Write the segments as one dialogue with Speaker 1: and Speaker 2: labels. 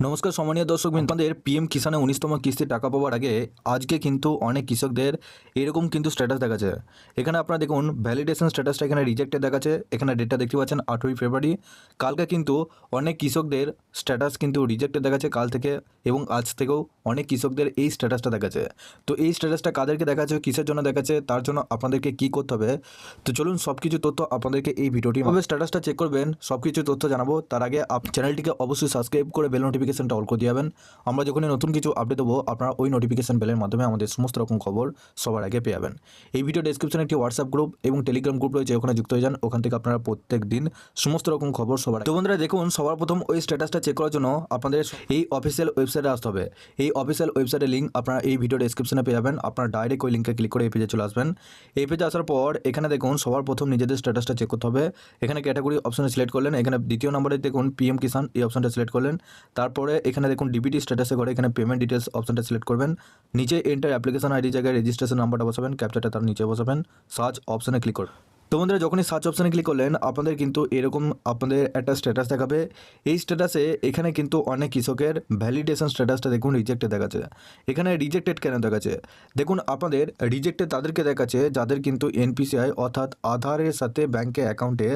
Speaker 1: নমস্কার সম্মানীয় দর্শক আপনাদের পিএম কিষানে উনিশতম কিস্তির টাকা পাওয়ার আগে আজকে কিন্তু অনেক কৃষকদের এরকম কিন্তু স্ট্যাটাস দেখাচ্ছে। এখানে আপনারা দেখুন ভ্যালিডেশন স্ট্যাটাসটা এখানে রিজেক্টেড দেখাচ্ছে। এখানে ডেটটা দেখতে পাচ্ছেন আঠেরোই ফেব্রুয়ারি কালকে কিন্তু অনেক কৃষকদের স্ট্যাটাস কিন্তু রিজেক্টেড দেখাচ্ছে কাল থেকে এবং আজ থেকেও অনেক কৃষকদের এই স্ট্যাটাসটা দেখাচ্ছে। তো এই স্ট্যাটাসটা কাদেরকে দেখাচ্ছে কিসের জন্য দেখাচ্ছে তার জন্য আপনাদেরকে কী করতে হবে? তো চলুন সব কিছু তথ্য আপনাদেরকে এই ভিডিওটি স্ট্যাটাসটা চেক করবেন সব কিছু তথ্য জানাব। তার আগে চ্যানেলটিকে অবশ্যই সাবস্ক্রাইব করে বেল নোটিফিকেশনটা অল করে দিয়ে যাবেন। আমরা যখনই নতুন কিছু আপডেট দেবো, আপনারা ওই নোটিফিকেশন বেলের মাধ্যমে আমাদের সমস্ত রকম খবর সবার আগে পেয়ে যাবেন। এই ভিডিও ডেসক্রিপশনে একটি হোয়াটসঅ্যাপ গ্রুপ এবং টেলিগ্রাম গ্রুপ রয়েছে, ওখানে যুক্ত হয়ে যান। ওখান থেকে আপনারা প্রত্যেক দিন সমস্ত রকম খবর সবার তো বন্ধুরা, দেখুন, সবার প্রথম ওই স্ট্যাটাসটা চেক করার জন্য আপনাদের এই অফিসিয়াল ওয়েবসাইটে আসতে হবে। এই অফিসিয়াল ওয়েবসাইটের লিঙ্ক আপনারা এই ভিডিও ডেসক্রিপশনে পেয়ে যাবেন। আপনারা ডাইরেক্ট ওই লিঙ্কে ক্লিক করে এই পেজে চলে আসবেন। এই পেজে আসার পর, এখানে দেখুন, সবার প্রথম নিজেদের স্ট্যাটাসটা চেক করতে হবে। এখানে ক্যাটাগরি অপশনে সিলেক্ট করলেন। এখানে দ্বিতীয় নম্বরে দেখুন পিএম কিষান এই অপশনটা সিলেক্ট করলেন। তারপরে এখানে দেখুন ডিবিটি স্ট্যাটাসে করে এখানে পেমেন্ট ডিটেলস অপশনটা সিলেক্ট করবেন। নিচে এন্টার অ্যাপ্লিকেশন আইডি জায়গায় রেজিস্ট্রেশন নাম্বারটা বসাবেন ক্যাপচারটা তার নিচে বসাবেন। সার্চ অপশনে ক্লিক করুন তো বন্ধুরা যখনই সার্চ অপশানে ক্লিক করলেন, আপনাদের কিন্তু এরকম আপনাদের একটা স্ট্যাটাস দেখাবে। এই স্ট্যাটাসে এখানে কিন্তু অনেক কৃষকের ভ্যালিডেশন স্ট্যাটাসটা দেখুন রিজেক্টে দেখাচ্ছে। এখানে রিজেক্টেড কেন দেখাচ্ছে? দেখুন, আপনাদের রিজেক্টেড তাদেরকে দেখাচ্ছে, যাদের কিন্তু এনপিসিআই অর্থাৎ আধারের সাথে ব্যাংকে অ্যাকাউন্টে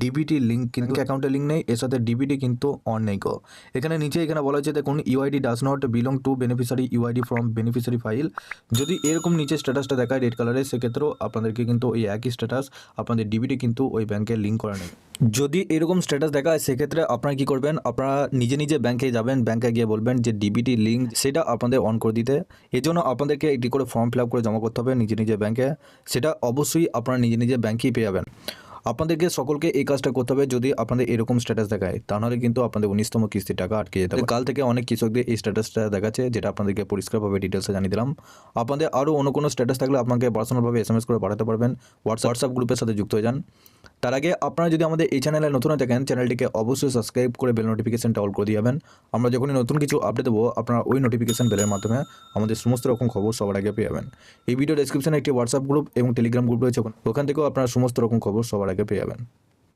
Speaker 1: ডিবিটি লিঙ্ক কিন্তু অ্যাকাউন্টে লিঙ্ক নেই, এর সাথে ডিবিটি কিন্তু অন নেই গো এখানে নিচে এখানে বলা হয়েছে, দেখুন UID does not belong to beneficiary UID from beneficiary file যদি এরকম নিচে স্ট্যাটাসটা দেখায় রেড কালারের সেক্ষেত্রেও আপনাদেরকে কিন্তু এই একই স্ট্যাটাস আপনাদের ডিবিটি কিন্তু ওই ব্যাংকে লিঙ্ক করা নেই যদি এরকম স্ট্যাটাস দেখা হয়, সেক্ষেত্রে আপনারা কী করবেন? আপনারা নিজে নিজে ব্যাংকে যাবেন ব্যাংকে গিয়ে বলবেন যে ডিবিটি লিঙ্ক সেটা আপনাদের অন করে দিতে। এজন্য আপনাদেরকে একটি করে ফর্ম ফিল করে জমা করতে হবে নিজে নিজে ব্যাংকে সেটা অবশ্যই আপনারা নিজে নিজে ব্যাংকেই পেয়ে যাবেন। আপনাদেরকে সকলকে এই কাজটা করতে হবে যদি আপনাদের এরকম স্ট্যাটাস দেখায় তাহলে কিন্তু আপনাদের উনিশতম কিস্তির টাকা আটকে যেতে হবে কাল থেকে অনেক কৃষকদের এই স্ট্যাটাসটা দেখাচ্ছে, যেটা আপনাদেরকে পরিষ্কারভাবে ডিটেলসে জানিয়ে দিলাম। আপনাদের আরও অন্য কোনো স্ট্যাটাস থাকলে আপনাকে পার্সোনালভাবে এস এম এস করে পাঠাতে পারবেন। হোয়াটসঅ্যাপ গ্রুপের সাথে যুক্ত হয়ে যান। তার আগে আপনারা যদি আমাদের এই চ্যানেলে নতুন হয়ে থাকেন, চ্যানেলটিকে অবশ্যই সাবস্ক্রাইব করে বেল নোটিফিকেশনটা অল করে দিয়ে যাবেন। আমরা যখনই নতুন কিছু আপডেট দেবো, আপনারা ওই নোটিফিকেশন বেলের মাধ্যমে আমাদের সমস্ত রকম খবর সবার আগে পেয়ে যাবেন। এই ভিডিও ডেসক্রিপশনে একটি হোয়াটসঅ্যাপ গ্রুপ এবং টেলিগ্রাম গ্রুপ রয়েছে, ওখান- থেকেও আপনারা সমস্ত রকম খবর সবার আগে পেয়ে যাবেন।